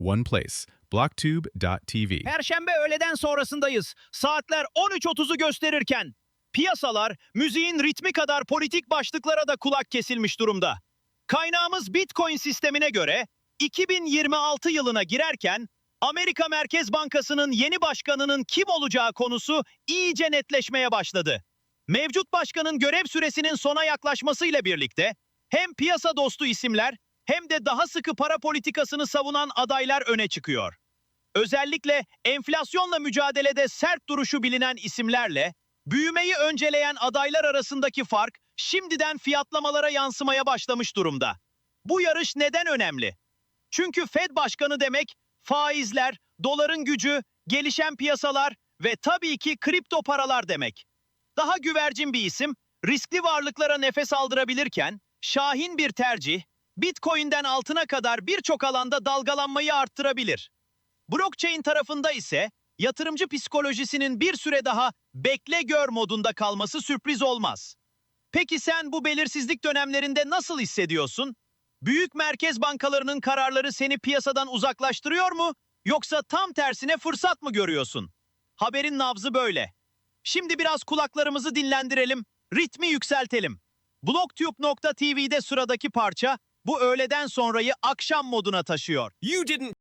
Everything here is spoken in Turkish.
one place. Blocktube.tv. Perşembe öğleden sonrasındayız. Saatler 13.30'u gösterirken piyasalar müziğin ritmi kadar politik başlıklara da kulak kesilmiş durumda. Kaynağımız Bitcoin sistemine göre 2026 yılına girerken Amerika Merkez Bankası'nın yeni başkanının kim olacağı konusu iyice netleşmeye başladı. Mevcut başkanın görev süresinin sona yaklaşmasıyla birlikte hem piyasa dostu isimler hem de daha sıkı para politikasını savunan adaylar öne çıkıyor. Özellikle enflasyonla mücadelede sert duruşu bilinen isimlerle büyümeyi önceleyen adaylar arasındaki fark şimdiden fiyatlamalara yansımaya başlamış durumda. Bu yarış neden önemli? Çünkü Fed başkanı demek faizler, doların gücü, gelişen piyasalar ve tabii ki kripto paralar demek. Daha güvercin bir isim, riskli varlıklara nefes aldırabilirken, şahin bir tercih, Bitcoin'den altına kadar birçok alanda dalgalanmayı arttırabilir. Blockchain tarafında ise yatırımcı psikolojisinin bir süre daha bekle gör modunda kalması sürpriz olmaz. Peki sen bu belirsizlik dönemlerinde nasıl hissediyorsun? Büyük merkez bankalarının kararları seni piyasadan uzaklaştırıyor mu? Yoksa tam tersine fırsat mı görüyorsun? Haberin nabzı böyle. Şimdi biraz kulaklarımızı dinlendirelim, ritmi yükseltelim. Blogtube.tv'de sıradaki parça bu öğleden sonrayı akşam moduna taşıyor. You didn't